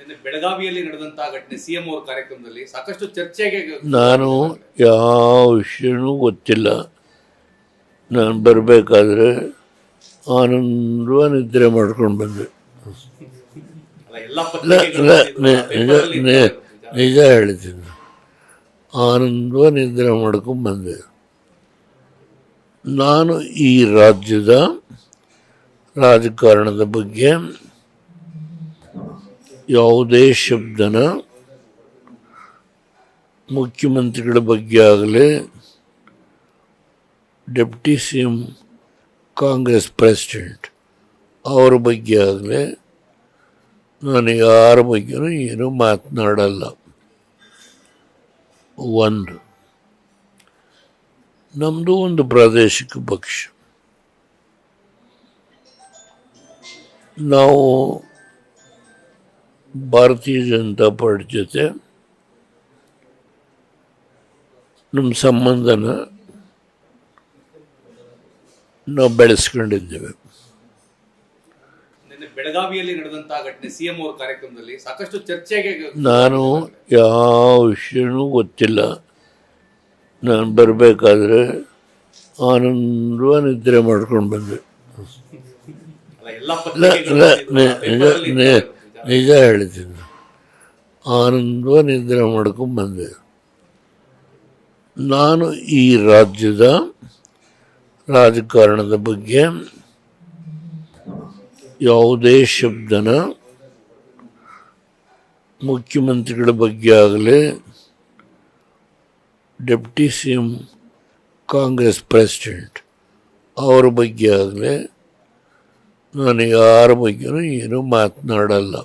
ನಿನ್ನೆ ಬೆಳಗಾವಿಯಲ್ಲಿ ನಡೆದಂತಹ ಘಟನೆ ಸಿಎಂ ಅವ್ರ ಕಾರ್ಯಕ್ರಮದಲ್ಲಿ ಸಾಕಷ್ಟು ಚರ್ಚೆಗೆ ನಾನು ಯಾವ ವಿಷಯನೂ ಗೊತ್ತಿಲ್ಲ. ನಾನು ಬರಬೇಕಾದ್ರೆ ಆನಂದವ ನಿದ್ರೆ ಮಾಡ್ಕೊಂಡು ಬಂದೆ. ನಿಜ ಹೇಳ್ತೀನಿ. ಆನಂದವ ನಿದ್ರೆ ಮಾಡ್ಕೊಂಡು ಬಂದೆ. ನಾನು ಈ ರಾಜ್ಯದ ರಾಜಕಾರಣದ ಬಗ್ಗೆ ಯಾವುದೇ ಶಬ್ದನ ಮುಖ್ಯಮಂತ್ರಿಗಳ ಬಗ್ಗೆ ಆಗಲಿ, deputy C M Congress president ಅವ್ರ ಬಗ್ಗೆ ಆಗಲಿ, ನಾನು ಯಾರ ಬಗ್ಗೆನೂ ಏನೂ ಮಾತನಾಡಲ್ಲ. ಒಂದು ನಮ್ಮದು ಒಂದು ಪ್ರಾದೇಶಿಕ ಪಕ್ಷ. ನಾವು ಭಾರತೀಯ ಜನತಾ ಪಾರ್ಟಿ ಜೊತೆ ನಮ್ಮ ಸಂಬಂಧನ ನಾವು ಬೆಳೆಸ್ಕೊಂಡಿದ್ದೇವೆ. ಬೆಳಗಾವಿಯಲ್ಲಿ ನಡೆದಂತಹ ಘಟನೆ ಸಿಎಂ ಅವರ ಕಾರ್ಯಕ್ರಮದಲ್ಲಿ ಸಾಕಷ್ಟು ಚರ್ಚೆಗೆ ನಾನು ಯಾವ ವಿಷಯನೂ ಗೊತ್ತಿಲ್ಲ. ನಾನು ಬರಬೇಕಾದ್ರೆ ಆನಂದವ ನಿದ್ರೆ ಮಾಡ್ಕೊಂಡು ಬಂದೆ. ನಿಜ ಹೇಳ್ತೀನಿ ಆನಂದವ ನಿದ್ರೆ ಮಾಡ್ಕೊಂಡು ಬಂದೆ. ನಾನು ಈ ರಾಜ್ಯದ ರಾಜಕಾರಣದ ಬಗ್ಗೆ ಯಾವುದೇ ಶಬ್ದನ ಮುಖ್ಯಮಂತ್ರಿಗಳ ಬಗ್ಗೆ ಆಗಲಿ, deputy C M Congress president ಅವರ ಬಗ್ಗೆ ಆಗಲಿ ನಾನು ಯಾರ ಬಗ್ಗೆನೂ ಏನೂ ಮಾತನಾಡಲ್ಲ.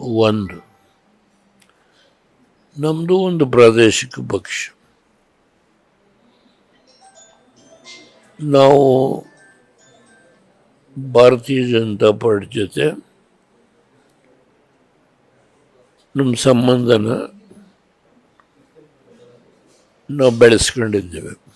ಒಂದು ನಮ್ಮದು ಒಂದು ಪ್ರಾದೇಶಿಕ ಪಕ್ಷ. ನಾವು ಭಾರತೀಯ ಜನತಾ ಪಾರ್ಟಿ ಜೊತೆ ನಮ್ಮ ಸಂಬಂಧನ ನಾವು ಬೆಳೆಸ್ಕೊಂಡಿದ್ದೇವೆ.